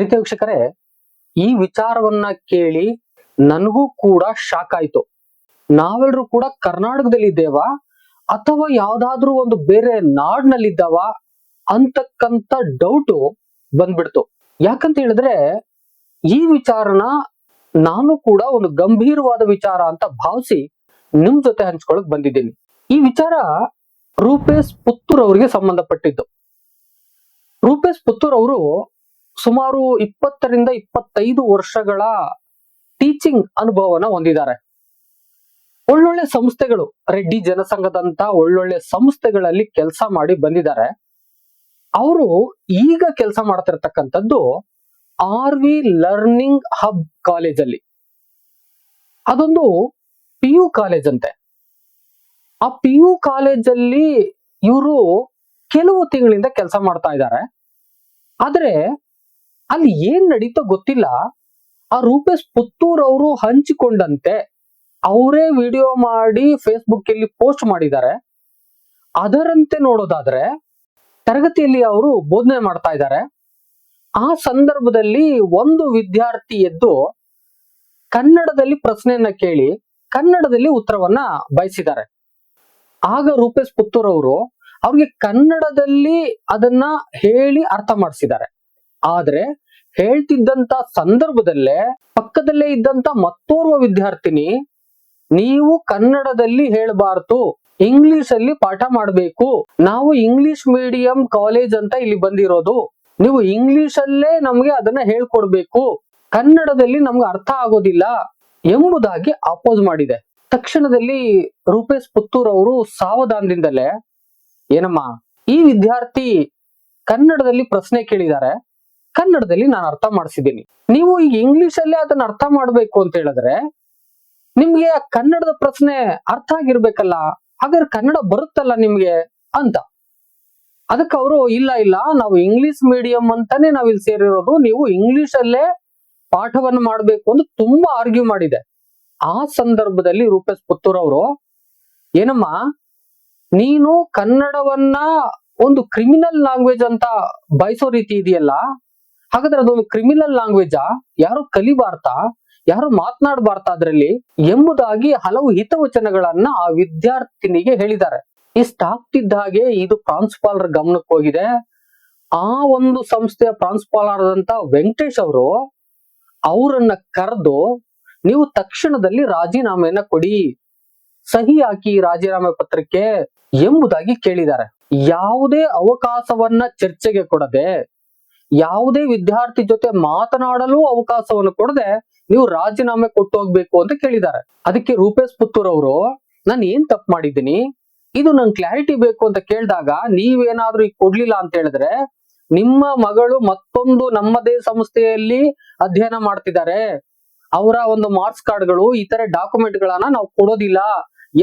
ಪ್ರೀತಿ ವೀಕ್ಷಕರೇ, ಈ ವಿಚಾರವನ್ನ ಕೇಳಿ ನನಗೂ ಕೂಡ ಶಾಕ್ ಆಯ್ತು. ನಾವೆಲ್ಲರೂ ಕೂಡ ಕರ್ನಾಟಕದಲ್ಲಿ ಇದ್ದೇವಾ? ಅಥವಾ ಯಾವ್ದಾದ್ರೂ ಒಂದು ಬೇರೆ ನಾಡ್ನಲ್ಲಿದ್ದಾವ? ಅಂತಕ್ಕಂತ ಡೌಟು ಬಂದ್ಬಿಡ್ತು. ಯಾಕಂತ ಹೇಳಿದ್ರೆ, ಈ ವಿಚಾರನ ನಾನು ಕೂಡ ಒಂದು ಗಂಭೀರವಾದ ವಿಚಾರ ಅಂತ ಭಾವಿಸಿ ನಿಮ್ ಜೊತೆ ಹಂಚ್ಕೊಳಕ್ ಬಂದಿದ್ದೀನಿ. ಈ ವಿಚಾರ ರೂಪೇಶ್ ಪುತ್ತೂರ್ ಅವರಿಗೆ ಸಂಬಂಧಪಟ್ಟಿದ್ದು. ರೂಪೇಶ್ ಪುತ್ತೂರ್ ಅವರು ಸುಮಾರು ಇಪ್ಪತ್ತರಿಂದ ಇಪ್ಪತ್ತೈದು ವರ್ಷಗಳ ಟೀಚಿಂಗ್ ಅನುಭವನ ಹೊಂದಿದ್ದಾರೆ. ಒಳ್ಳೊಳ್ಳೆ ಸಂಸ್ಥೆಗಳು, ರೆಡ್ಡಿ ಜನಸಂಘದಂತ ಒಳ್ಳೊಳ್ಳೆ ಸಂಸ್ಥೆಗಳಲ್ಲಿ ಕೆಲಸ ಮಾಡಿ ಬಂದಿದ್ದಾರೆ. ಅವರು ಈಗ ಕೆಲಸ ಮಾಡ್ತಿರ್ತಕ್ಕಂಥದ್ದು ಆರ್ ವಿ ಲರ್ನಿಂಗ್ ಹಬ್ ಕಾಲೇಜಲ್ಲಿ. ಅದೊಂದು ಪಿ ಯು ಕಾಲೇಜ್ ಅಂತೆ. ಆ ಪಿ ಯು ಕಾಲೇಜಲ್ಲಿ ಇವರು ಕೆಲವು ತಿಂಗಳಿಂದ ಕೆಲಸ ಮಾಡ್ತಾ ಇದ್ದಾರೆ. ಆದ್ರೆ ಅಲ್ಲಿ ಏನ್ ನಡೀತೋ ಗೊತ್ತಿಲ್ಲ. ಆ ರೂಪೇಶ್ ಪುತ್ತೂರ್ ಅವರು ಹಂಚಿಕೊಂಡಂತೆ. ಅವರೇ ವಿಡಿಯೋ ಮಾಡಿ ಫೇಸ್ಬುಕ್ ಅಲ್ಲಿ ಪೋಸ್ಟ್ ಮಾಡಿದ್ದಾರೆ. ಅದರಂತೆ ನೋಡೋದಾದ್ರೆ, ತರಗತಿಯಲ್ಲಿ ಅವರು ಬೋಧನೆ ಮಾಡ್ತಾ ಇದ್ದಾರೆ. ಆ ಸಂದರ್ಭದಲ್ಲಿ ಒಂದು ವಿದ್ಯಾರ್ಥಿ ಎದ್ದು ಕನ್ನಡದಲ್ಲಿ ಪ್ರಶ್ನೆಯನ್ನ ಕೇಳಿ, ಕನ್ನಡದಲ್ಲಿ ಉತ್ತರವನ್ನ ಬಯಸಿದ್ದಾರೆ. ಆಗ ರೂಪೇಶ್ ಪುತ್ತೂರ್ ಅವರು ಅವ್ರಿಗೆ ಕನ್ನಡದಲ್ಲಿ ಅದನ್ನ ಹೇಳಿ ಅರ್ಥ ಮಾಡಿಸಿದ್ದಾರೆ. ಆದ್ರೆ ಹೇಳ್ತಿದ್ದಂತ ಸಂದರ್ಭದಲ್ಲೇ ಪಕ್ಕದಲ್ಲೇ ಇದ್ದಂತ ಮತ್ತೋರ್ವ ವಿದ್ಯಾರ್ಥಿನಿ, ನೀವು ಕನ್ನಡದಲ್ಲಿ ಹೇಳಬಾರ್ದು ಇಂಗ್ಲಿಷ್ ಅಲ್ಲಿ ಪಾಠ ಮಾಡಬೇಕು. ನಾವು ಇಂಗ್ಲಿಷ್ ಮೀಡಿಯಂ ಕಾಲೇಜ್ ಅಂತ ಇಲ್ಲಿ ಬಂದಿರೋದು. ನೀವು ಇಂಗ್ಲಿಷ್ ಅಲ್ಲೇ ನಮ್ಗೆ ಅದನ್ನ ಹೇಳ್ಕೊಡ್ಬೇಕು. ಕನ್ನಡದಲ್ಲಿ ನಮ್ಗೆ ಅರ್ಥ ಆಗೋದಿಲ್ಲ ಎಂಬುದಾಗಿ ಅಪೋಸ್ ಮಾಡಿದೆ. ತಕ್ಷಣದಲ್ಲಿ ರೂಪೇಶ್ ಪುತ್ತೂರ್ ಅವರು ಸಾವಧಾನದಿಂದಲೇ, ಏನಮ್ಮ, ಈ ವಿದ್ಯಾರ್ಥಿ ಕನ್ನಡದಲ್ಲಿ ಪ್ರಶ್ನೆ ಕೇಳಿದ್ದಾರೆ ಕನ್ನಡದಲ್ಲಿ ನಾನು ಅರ್ಥ ಮಾಡಿಸಿದ್ದೀನಿ. ನೀವು ಈಗ ಇಂಗ್ಲಿಷ್ ಅಲ್ಲೇ ಅದನ್ನ ಅರ್ಥ ಮಾಡ್ಬೇಕು ಅಂತ ಹೇಳಿದ್ರೆ ನಿಮ್ಗೆ ಕನ್ನಡದ ಪ್ರಶ್ನೆ ಅರ್ಥ ಆಗಿರ್ಬೇಕಲ್ಲ, ಹಾಗಾದ್ರೆ ಕನ್ನಡ ಬರುತ್ತಲ್ಲ ನಿಮ್ಗೆ ಅಂತ. ಅದಕ್ಕೆ ಅವರು ಇಲ್ಲ ಇಲ್ಲ, ನಾವು ಇಂಗ್ಲಿಷ್ ಮೀಡಿಯಂ ಅಂತಾನೆ ನಾವು ಇಲ್ಲಿ ಸೇರಿರೋದು, ನೀವು ಇಂಗ್ಲಿಷ್ ಅಲ್ಲೇ ಪಾಠವನ್ನು ಮಾಡ್ಬೇಕು ಅಂತ ತುಂಬಾ ಆರ್ಗ್ಯೂ ಮಾಡಿದೆ. ಆ ಸಂದರ್ಭದಲ್ಲಿ ರೂಪೇಶ್ ಪುತ್ತೂರ್ ಅವರು, ಏನಮ್ಮ, ನೀನು ಕನ್ನಡವನ್ನ ಒಂದು ಕ್ರಿಮಿನಲ್ ಲ್ಯಾಂಗ್ವೇಜ್ ಅಂತ ಬಯಸೋ ರೀತಿ ಇದೆಯಲ್ಲ ಹಾಗಾದ್ರೆ ಅದೊಂದು ಕ್ರಿಮಿನಲ್ ಲ್ಯಾಂಗ್ವೇಜಾ ಯಾರು ಕಲಿಬಾರ್ತಾ? ಯಾರು ಮಾತನಾಡಬಾರ್ತಾ ಅದರಲ್ಲಿ? ಎಂಬುದಾಗಿ ಹಲವು ಹಿತವಚನಗಳನ್ನ ಆ ವಿದ್ಯಾರ್ಥಿನಿಗೆ ಹೇಳಿದ್ದಾರೆ. ಇಷ್ಟಾಗ್ತಿದ್ದ ಹಾಗೆ ಇದು ಪ್ರಾಂಶುಪಾಲರ ಗಮನಕ್ಕೆ ಹೋಗಿದೆ. ಆ ಒಂದು ಸಂಸ್ಥೆಯ ಪ್ರಾಂಶುಪಾಲರ್ ಆದಂತ ವೆಂಕಟೇಶ್ ಅವರು ಅವರನ್ನ ಕರೆದು ನೀವು ತಕ್ಷಣದಲ್ಲಿ ರಾಜೀನಾಮೆಯನ್ನ ಕೊಡಿ. ಸಹಿ ಹಾಕಿ ರಾಜೀನಾಮೆ ಪತ್ರಕ್ಕೆ ಎಂಬುದಾಗಿ ಕೇಳಿದ್ದಾರೆ. ಯಾವುದೇ ಅವಕಾಶವನ್ನ ಚರ್ಚೆಗೆ ಕೊಡದೆ ಯಾವುದೇ ವಿದ್ಯಾರ್ಥಿ ಜೊತೆ ಮಾತನಾಡಲು ಅವಕಾಶವನ್ನು ಕೊಡದೆ ನೀವು ರಾಜೀನಾಮೆ ಕೊಟ್ಟು ಹೋಗ್ಬೇಕು ಅಂತ ಕೇಳಿದ್ದಾರೆ. ಅದಕ್ಕೆ ರೂಪೇಶ್ ಪುತ್ತೂರ್ ಅವರು, ನಾನು ಏನ್ ತಪ್ಪು ಮಾಡಿದ್ದೀನಿ? ಇದು ನನ್ ಕ್ಲಾರಿಟಿ ಬೇಕು ಅಂತ ಕೇಳಿದಾಗ ನೀವೇನಾದ್ರೂ ಈಗ ಕೊಡ್ಲಿಲ್ಲ ಅಂತ ಹೇಳಿದ್ರೆ ನಿಮ್ಮ ಮಗಳು ಮತ್ತೊಂದು ನಮ್ಮದೇ ಸಂಸ್ಥೆಯಲ್ಲಿ ಅಧ್ಯಯನ ಮಾಡ್ತಿದ್ದಾರೆ. ಅವರ ಒಂದು ಮಾರ್ಕ್ಸ್ ಕಾರ್ಡ್ಗಳು ಇತರೆ ಡಾಕ್ಯುಮೆಂಟ್ ಗಳನ್ನ ನಾವು ಕೊಡೋದಿಲ್ಲ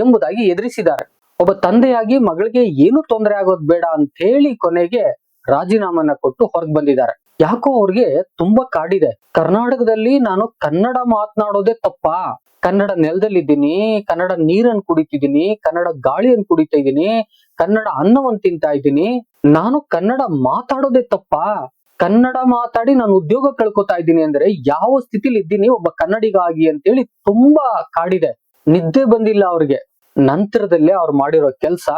ಎಂಬುದಾಗಿ ಎದುರಿಸಿದ್ದಾರೆ. ಒಬ್ಬ ತಂದೆಯಾಗಿ ಮಗಳಿಗೆ ಏನು ತೊಂದರೆ ಆಗೋದು ಬೇಡ ಅಂತ ಹೇಳಿ ಕೊನೆಗೆ ರಾಜೀನಾಮನ್ನ ಕೊಟ್ಟು ಹೊರಗೆ ಬಂದಿದ್ದಾರೆ. ಯಾಕೋ ಅವ್ರಿಗೆ ತುಂಬಾ ಕಾಡಿದೆ. ಕರ್ನಾಟಕದಲ್ಲಿ ನಾನು ಕನ್ನಡ ಮಾತನಾಡೋದೇ ತಪ್ಪಾ? ಕನ್ನಡ ನೆಲದಲ್ಲಿದ್ದೀನಿ, ಕನ್ನಡ ನೀರನ್ನು ಕುಡಿತಿದ್ದೀನಿ, ಕನ್ನಡ ಗಾಳಿಯನ್ನು ಕುಡಿತಾ ಇದ್ದೀನಿ, ಕನ್ನಡ ಅನ್ನವನ್ನು ತಿಂತಾ ಇದ್ದೀನಿ. ನಾನು ಕನ್ನಡ ಮಾತಾಡೋದೇ ತಪ್ಪಾ? ಕನ್ನಡ ಮಾತಾಡಿ ನಾನು ಉದ್ಯೋಗ ಕಳ್ಕೊತಾ ಇದ್ದೀನಿ ಅಂದ್ರೆ ಯಾವ ಸ್ಥಿತಿಲಿ ಇದ್ದೀನಿ ಒಬ್ಬ ಕನ್ನಡಿಗಾಗಿ ಅಂತೇಳಿ ತುಂಬಾ ಕಾಡಿದೆ. ನಿದ್ದೆ ಬಂದಿಲ್ಲ ಅವ್ರಿಗೆ. ನಂತರದಲ್ಲೇ ಅವ್ರು ಮಾಡಿರೋ ಕೆಲಸ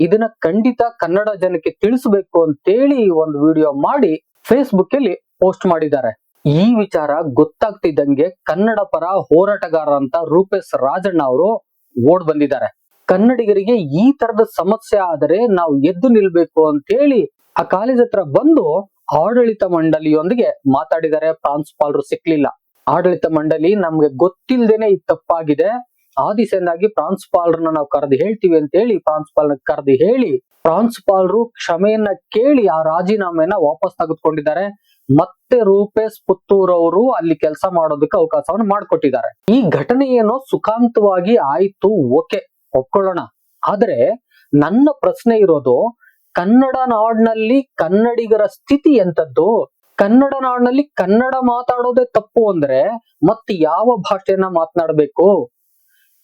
ಇದನ್ನ ಖಂಡಿತ ಕನ್ನಡ ಜನಕ್ಕೆ ತಿಳಿಸ್ಬೇಕು ಅಂತೇಳಿ ಒಂದು ವಿಡಿಯೋ ಮಾಡಿ ಫೇಸ್ಬುಕ್ ಅಲ್ಲಿ ಪೋಸ್ಟ್ ಮಾಡಿದ್ದಾರೆ. ಈ ವಿಚಾರ ಗೊತ್ತಾಗ್ತಿದ್ದಂಗೆ ಕನ್ನಡ ಪರ ಹೋರಾಟಗಾರ ಅಂತ ರೂಪೇಶ್ ರಾಜಣ್ಣ ಅವರು ಓಡ್ ಬಂದಿದ್ದಾರೆ. ಕನ್ನಡಿಗರಿಗೆ ಈ ತರದ ಸಮಸ್ಯೆ ಆದರೆ ನಾವು ಎದ್ದು ನಿಲ್ಬೇಕು ಅಂತೇಳಿ ಆ ಕಾಲೇಜ್ ಹತ್ರ ಬಂದು ಆಡಳಿತ ಮಂಡಳಿಯೊಂದಿಗೆ ಮಾತಾಡಿದರೆ ಪ್ರಾಂಶುಪಾಲರು ಸಿಕ್ಲಿಲ್ಲ. ಆಡಳಿತ ಮಂಡಳಿ ನಮ್ಗೆ ಗೊತ್ತಿಲ್ದೇನೆ ಇದು ತಪ್ಪಾಗಿದೆ. ಆ ದಿಸೆಯಿಂದಾಗಿ ಪ್ರಾಂಶುಪಾಲರನ್ನ ನಾವು ಕರೆದು ಹೇಳ್ತೀವಿ ಅಂತ ಹೇಳಿ ಪ್ರಾಂಶುಪಾಲನ ಕರೆದು ಹೇಳಿ ಪ್ರಾಂಶುಪಾಲರು ಕ್ಷಮೆಯನ್ನ ಕೇಳಿ ಆ ರಾಜೀನಾಮೆಯನ್ನ ವಾಪಸ್ ತೆಗೆದುಕೊಂಡಿದ್ದಾರೆ. ಮತ್ತೆ ರೂಪೇಶ್ ಪುತ್ತೂರ್ ಅವರು ಅಲ್ಲಿ ಕೆಲಸ ಮಾಡೋದಕ್ಕೆ ಅವಕಾಶವನ್ನು ಮಾಡಿಕೊಟ್ಟಿದ್ದಾರೆ. ಈ ಘಟನೆ ಏನೋ ಸುಖಾಂತವಾಗಿ ಆಯ್ತು, ಓಕೆ, ಒಪ್ಕೊಳ್ಳೋಣ. ಆದ್ರೆ ನನ್ನ ಪ್ರಶ್ನೆ ಇರೋದು, ಕನ್ನಡ ನಾಡಿನಲ್ಲಿ ಕನ್ನಡಿಗರ ಸ್ಥಿತಿ ಎಂತದ್ದು ಕನ್ನಡ ನಾಡಿನಲ್ಲಿ ಕನ್ನಡ ಮಾತಾಡೋದೇ ತಪ್ಪು ಅಂದ್ರೆ ಮತ್ತೆ ಯಾವ ಭಾಷೆಯನ್ನ ಮಾತನಾಡಬೇಕು?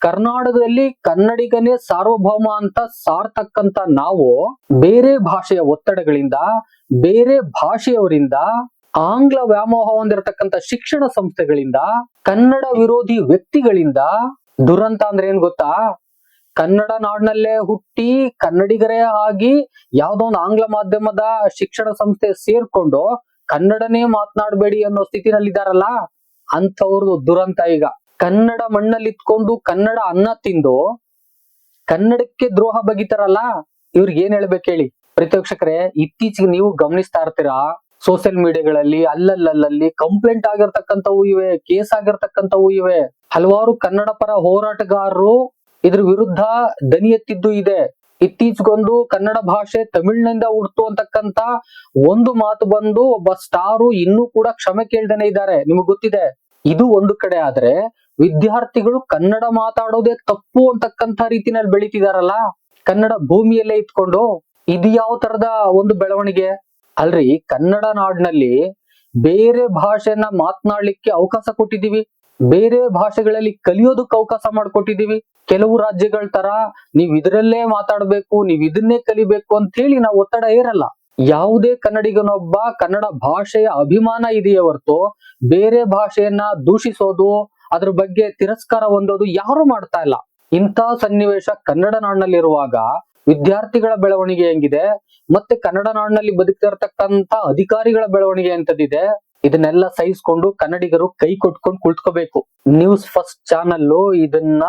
ಕರ್ನಾಟಕದಲ್ಲಿ ಕನ್ನಡಿಗನೇ ಸಾರ್ವಭೌಮ ಅಂತ ಸಾರ್ತಕ್ಕಂತ ನಾವು ಬೇರೆ ಭಾಷೆಯ ಒತ್ತಡಗಳಿಂದ, ಬೇರೆ ಭಾಷೆಯವರಿಂದ, ಆಂಗ್ಲ ವ್ಯಾಮೋಹ ಹೊಂದಿರತಕ್ಕಂತ ಶಿಕ್ಷಣ ಸಂಸ್ಥೆಗಳಿಂದ, ಕನ್ನಡ ವಿರೋಧಿ ವ್ಯಕ್ತಿಗಳಿಂದ ದುರಂತ ಅಂದ್ರೆ ಏನ್ ಗೊತ್ತಾ? ಕನ್ನಡ ನಾಡಿನಲ್ಲೇ ಹುಟ್ಟಿ ಕನ್ನಡಿಗರೇ ಆಗಿ ಯಾವ್ದೋ ಒಂದು ಆಂಗ್ಲ ಮಾಧ್ಯಮದ ಶಿಕ್ಷಣ ಸಂಸ್ಥೆ ಸೇರ್ಕೊಂಡು ಕನ್ನಡನೇ ಮಾತನಾಡಬೇಡಿ ಅನ್ನೋ ಸ್ಥಿತಿನಲ್ಲಿದ್ದಾರಲ್ಲ ದುರಂತ ಈಗ. ಕನ್ನಡ ಮಣ್ಣಲ್ಲಿ ಇತ್ಕೊಂಡು ಕನ್ನಡ ಅನ್ನ ತಿಂದು ಕನ್ನಡಕ್ಕೆ ದ್ರೋಹ ಬಗಿತಾರಲ್ಲ, ಇವ್ರಿಗೆ ಏನ್ ಹೇಳ್ಬೇಕು ಹೇಳಿ? ಪ್ರೀತೋಕ್ಷಕರೇ, ಇತ್ತೀಚೆಗೆ ನೀವು ಗಮನಿಸ್ತಾ ಇರ್ತೀರಾ? ಸೋಷಿಯಲ್ ಮೀಡಿಯಾಗಳಲ್ಲಿ ಅಲ್ಲಲ್ಲಲ್ಲಿ ಕಂಪ್ಲೇಂಟ್ ಆಗಿರ್ತಕ್ಕಂಥವು ಇವೆ ಕೇಸ್ ಆಗಿರ್ತಕ್ಕಂಥವು ಇವೆ. ಹಲವಾರು ಕನ್ನಡ ಪರ ಹೋರಾಟಗಾರರು ಇದ್ರ ವಿರುದ್ಧ ದನಿ ಎತ್ತಿದ್ದು ಇದೆ. ಇತ್ತೀಚೆಗೊಂದು ಕನ್ನಡ ಭಾಷೆ ತಮಿಳಿನಿಂದ ಹುಡ್ತು ಅಂತಕ್ಕಂತ ಒಂದು ಮಾತು ಬಂದು ಒಬ್ಬ ಸ್ಟಾರು ಇನ್ನೂ ಕೂಡ ಕ್ಷಮೆ ಕೇಳ್ದೇನೆ ಇದ್ದಾರೆ. ನಿಮಗೆ ಗೊತ್ತಿದೆ, ಇದು ಒಂದು ಕಡೆ ಆದ್ರೆ ವಿದ್ಯಾರ್ಥಿಗಳು ಕನ್ನಡ ಮಾತಾಡೋದೇ ತಪ್ಪು ಅಂತಕ್ಕಂಥ ರೀತಿನಲ್ಲಿ ಬೆಳಿತಿದಾರಲ್ಲ? ಕನ್ನಡ ಭೂಮಿಯಲ್ಲೇ ಇತ್ಕೊಂಡು ಇದು ಯಾವ ತರದ ಒಂದು ಬೆಳವಣಿಗೆ? ಅಲ್ರಿ ಕನ್ನಡ ನಾಡಿನಲ್ಲಿ ಬೇರೆ ಭಾಷೆನ ಮಾತನಾಡ್ಲಿಕ್ಕೆ ಅವಕಾಶ ಕೊಟ್ಟಿದೀವಿ ಬೇರೆ ಭಾಷೆಗಳಲ್ಲಿ ಕಲಿಯೋದಕ್ಕೆ ಅವಕಾಶ ಮಾಡ್ಕೊಟ್ಟಿದೀವಿ ಕೆಲವು ರಾಜ್ಯಗಳ ತರ ನೀವ್ ಇದರಲ್ಲೇ ಮಾತಾಡ್ಬೇಕು, ನೀವ್ ಇದನ್ನೇ ಕಲಿಬೇಕು ಅಂತ ಹೇಳಿ ನಾವು ಒತ್ತಡ ಏರಲ್ಲ ಯಾವುದೇ ಕನ್ನಡಿಗನೊಬ್ಬ ಕನ್ನಡ ಭಾಷೆಯ ಅಭಿಮಾನ ಇದೆಯೇ ಹೊರತು ಬೇರೆ ಭಾಷೆಯನ್ನ ದೂಷಿಸೋದು ಅದ್ರ ಬಗ್ಗೆ ತಿರಸ್ಕಾರ ಹೊಂದೋದು ಯಾರು ಮಾಡ್ತಾ ಇಲ್ಲ. ಇಂಥ ಸನ್ನಿವೇಶ ಕನ್ನಡ ನಾಡಿನಲ್ಲಿರುವಾಗ ವಿದ್ಯಾರ್ಥಿಗಳ ಬೆಳವಣಿಗೆ ಹೆಂಗಿದೆ? ಮತ್ತೆ ಕನ್ನಡ ನಾಡಿನಲ್ಲಿ ಬದುಕ್ತಾ ಇರ್ತಕ್ಕಂತ ಅಧಿಕಾರಿಗಳ ಬೆಳವಣಿಗೆ ಎಂತದಿದೆ ಇದನ್ನೆಲ್ಲ ಸಹಿಸ್ಕೊಂಡು ಕನ್ನಡಿಗರು ಕೈ ಕೊಟ್ಕೊಂಡು ಕುಳಿತುಕೋಬೇಕು. ನ್ಯೂಸ್ ಫಸ್ಟ್ ಚಾನಲ್ ಇದನ್ನ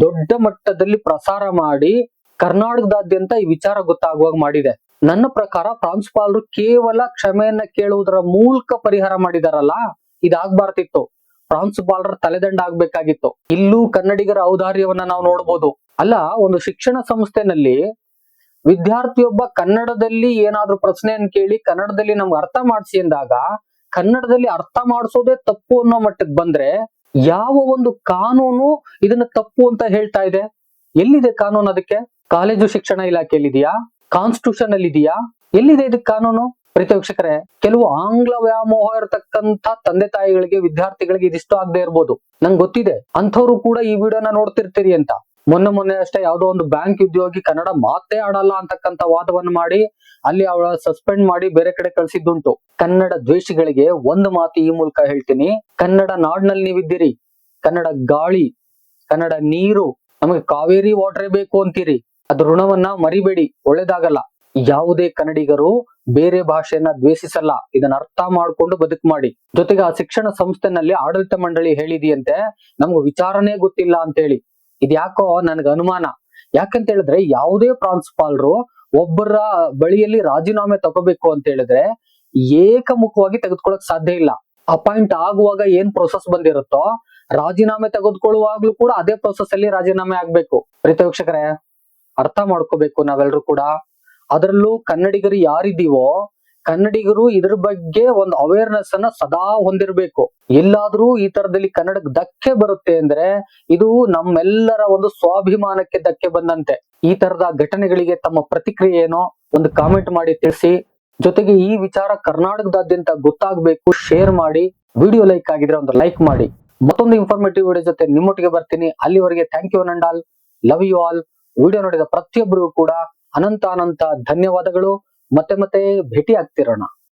ದೊಡ್ಡ ಮಟ್ಟದಲ್ಲಿ ಪ್ರಸಾರ ಮಾಡಿ ಕರ್ನಾಟಕದಾದ್ಯಂತ ಈ ವಿಚಾರ ಗೊತ್ತಾಗುವಾಗ ಮಾಡಿದೆ. ನನ್ನ ಪ್ರಕಾರ ಪ್ರಾಂಶುಪಾಲರು ಕೇವಲ ಕ್ಷಮೆಯನ್ನ ಕೇಳುವುದರ ಮೂಲಕ ಪರಿಹಾರ ಮಾಡಿದಾರಲ್ಲ? ಇದಾಗ್ಬಾರ್ದಿತ್ತು. ಪ್ರಾಂಶುಪಾಲರ ತಲೆದಂಡ ಆಗ್ಬೇಕಾಗಿತ್ತು. ಇಲ್ಲೂ ಕನ್ನಡಿಗರ ಔದಾರ್ಯವನ್ನ ನಾವು ನೋಡ್ಬೋದು. ಅಲ್ಲ, ಒಂದು ಶಿಕ್ಷಣ ಸಂಸ್ಥೆನಲ್ಲಿ ವಿದ್ಯಾರ್ಥಿಯೊಬ್ಬ ಕನ್ನಡದಲ್ಲಿ ಏನಾದ್ರೂ ಪ್ರಶ್ನೆಯನ್ನು ಕೇಳಿ ಕನ್ನಡದಲ್ಲಿ ನಮ್ಗೆ ಅರ್ಥ ಮಾಡಿಸಿ ಅಂದಾಗ, ಕನ್ನಡದಲ್ಲಿ ಅರ್ಥ ಮಾಡಿಸೋದೇ ತಪ್ಪು ಅನ್ನೋ ಮಟ್ಟಕ್ಕೆ ಬಂದ್ರೆ ಯಾವ ಒಂದು ಕಾನೂನು ಇದನ್ನ ತಪ್ಪು ಅಂತ ಹೇಳ್ತಾ ಇದೆ? ಎಲ್ಲಿದೆ ಕಾನೂನು ಅದಕ್ಕೆ? ಕಾಲೇಜು ಶಿಕ್ಷಣ ಇಲಾಖೆಯಲ್ಲಿ ಇದೆಯಾ ಕಾನ್ಸ್ಟಿಟ್ಯೂಷನ್ ಅಲ್ಲಿ ಇದೆಯಾ ಎಲ್ಲಿದೆ ಇದಕ್ಕೆ ಕಾನೂನು? ಪ್ರೀತಿ ವೀಕ್ಷಕರೇ, ಕೆಲವು ಆಂಗ್ಲ ವ್ಯಾಮೋಹ ಇರತಕ್ಕಂತ ತಂದೆ ತಾಯಿಗಳಿಗೆ, ವಿದ್ಯಾರ್ಥಿಗಳಿಗೆ ಇದಿಷ್ಟು ಆಗದೆ ಇರ್ಬೋದು. ನಂಗೆ ಗೊತ್ತಿದೆ, ಅಂಥವ್ರು ಕೂಡ ಈ ವಿಡಿಯೋನ ನೋಡ್ತಿರ್ತೀರಿ ಅಂತ. ಮೊನ್ನೆ ಮೊನ್ನೆ ಅಷ್ಟೇ ಯಾವ್ದೋ ಒಂದು ಬ್ಯಾಂಕ್ ಉದ್ಯೋಗಿ ಕನ್ನಡ ಮಾತೇ ಆಡಲ್ಲ ಅಂತಕ್ಕಂತ ವಾದವನ್ನು ಮಾಡಿ, ಅಲ್ಲಿ ಅವಳ ಸಸ್ಪೆಂಡ್ ಮಾಡಿ ಬೇರೆ ಕಡೆ ಕಳಿಸಿದ್ದುಂಟು. ಕನ್ನಡ ದ್ವೇಷಿಗಳಿಗೆ ಒಂದು ಮಾತು ಈ ಮೂಲಕ ಹೇಳ್ತೀನಿ, ಕನ್ನಡ ನಾಡಿನಲ್ಲಿ ನೀವಿದ್ದೀರಿ, ಕನ್ನಡ ಗಾಳಿ, ಕನ್ನಡ ನೀರು, ನಮಗೆ ಕಾವೇರಿ ವಾಟರ್ ಬೇಕು ಅಂತೀರಿ. ಅದ್ರ ಋಣವನ್ನ ಮರಿಬೇಡಿ, ಒಳ್ಳೇದಾಗಲ್ಲ. ಯಾವುದೇ ಕನ್ನಡಿಗರು ಬೇರೆ ಭಾಷೆಯನ್ನ ದ್ವೇಷಿಸಲ್ಲ. ಇದನ್ನ ಅರ್ಥ ಮಾಡ್ಕೊಂಡು ಬದುಕು ಮಾಡಿ. ಜೊತೆಗೆ ಆ ಶಿಕ್ಷಣ ಸಂಸ್ಥೆನಲ್ಲಿ ಆಡಳಿತ ಮಂಡಳಿ ಹೇಳಿದೆಯಂತೆ, ನಮ್ಗೆ ವಿಚಾರನೇ ಗೊತ್ತಿಲ್ಲ ಅಂತ ಹೇಳಿ ಇದ್ಯಾಕೋ ನನ್ಗೆ ಅನುಮಾನ. ಯಾಕಂತ ಹೇಳಿದ್ರೆ ಯಾವುದೇ ಪ್ರಾಂಶುಪಾಲರು ಒಬ್ಬರ ಬಳಿಯಲ್ಲಿ ರಾಜೀನಾಮೆ ತಗೋಬೇಕು ಅಂತ ಹೇಳಿದ್ರೆ ಏಕಮುಖವಾಗಿ ತೆಗೆದುಕೊಳ್ಳಕ್ ಸಾಧ್ಯ ಇಲ್ಲ. ಅಪಾಯಿಂಟ್ ಆಗುವಾಗ ಏನ್ ಪ್ರೊಸೆಸ್ ಬಂದಿರುತ್ತೋ, ರಾಜೀನಾಮೆ ತೆಗೆದುಕೊಳ್ಳುವಾಗ್ಲೂ ಕೂಡ ಅದೇ ಪ್ರೊಸೆಸ್ ಅಲ್ಲಿ ರಾಜೀನಾಮೆ ಆಗ್ಬೇಕು. ಪ್ರೀತ ವೀಕ್ಷಕರೇ, ಅರ್ಥ ಮಾಡ್ಕೋಬೇಕು ನಾವೆಲ್ಲರೂ ಕೂಡ. ಅದರಲ್ಲೂ ಕನ್ನಡಿಗರು ಯಾರಿದೀವೋ ಕನ್ನಡಿಗರು ಇದ್ರ ಬಗ್ಗೆ ಒಂದು ಅವೇರ್ನೆಸ್ ಅನ್ನ ಸದಾ ಹೊಂದಿರಬೇಕು. ಎಲ್ಲಾದ್ರೂ ಈ ತರದಲ್ಲಿ ಕನ್ನಡಕ್ಕೆ ಧಕ್ಕೆ ಬರುತ್ತೆ ಅಂದ್ರೆ ಇದು ನಮ್ಮೆಲ್ಲರ ಒಂದು ಸ್ವಾಭಿಮಾನಕ್ಕೆ ಧಕ್ಕೆ ಬಂದಂತೆ. ಈ ತರದ ಘಟನೆಗಳಿಗೆ ತಮ್ಮ ಪ್ರತಿಕ್ರಿಯೆ ಏನೋ ಒಂದು ಕಾಮೆಂಟ್ ಮಾಡಿ ತಿಳಿಸಿ. ಜೊತೆಗೆ ಈ ವಿಚಾರ ಕರ್ನಾಟಕದಾದ್ಯಂತ ಗೊತ್ತಾಗಬೇಕು ಶೇರ್ ಮಾಡಿ. ವಿಡಿಯೋ ಲೈಕ್ ಆಗಿದ್ರೆ ಒಂದು ಲೈಕ್ ಮಾಡಿ. ಮತ್ತೊಂದು ಇನ್ಫಾರ್ಮೇಟಿವ್ ವಿಡಿಯೋ ಜೊತೆ ನಿಮ್ಮೊಟ್ಟಿಗೆ ಬರ್ತೀನಿ. ಅಲ್ಲಿವರೆಗೆ ಥ್ಯಾಂಕ್ ಯು ನಂಡಾಲ್ ಲವ್ ಯು ಆಲ್ ವಿಡಿಯೋ ನೋಡಿದ ಪ್ರತಿಯೊಬ್ಬರಿಗೂ ಕೂಡ ಅನಂತ ಅನಂತ ಧನ್ಯವಾದಗಳು. ಮತ್ತೆ ಮತ್ತೆ ಭೇಟಿ ಆಗ್ತಿರೋಣ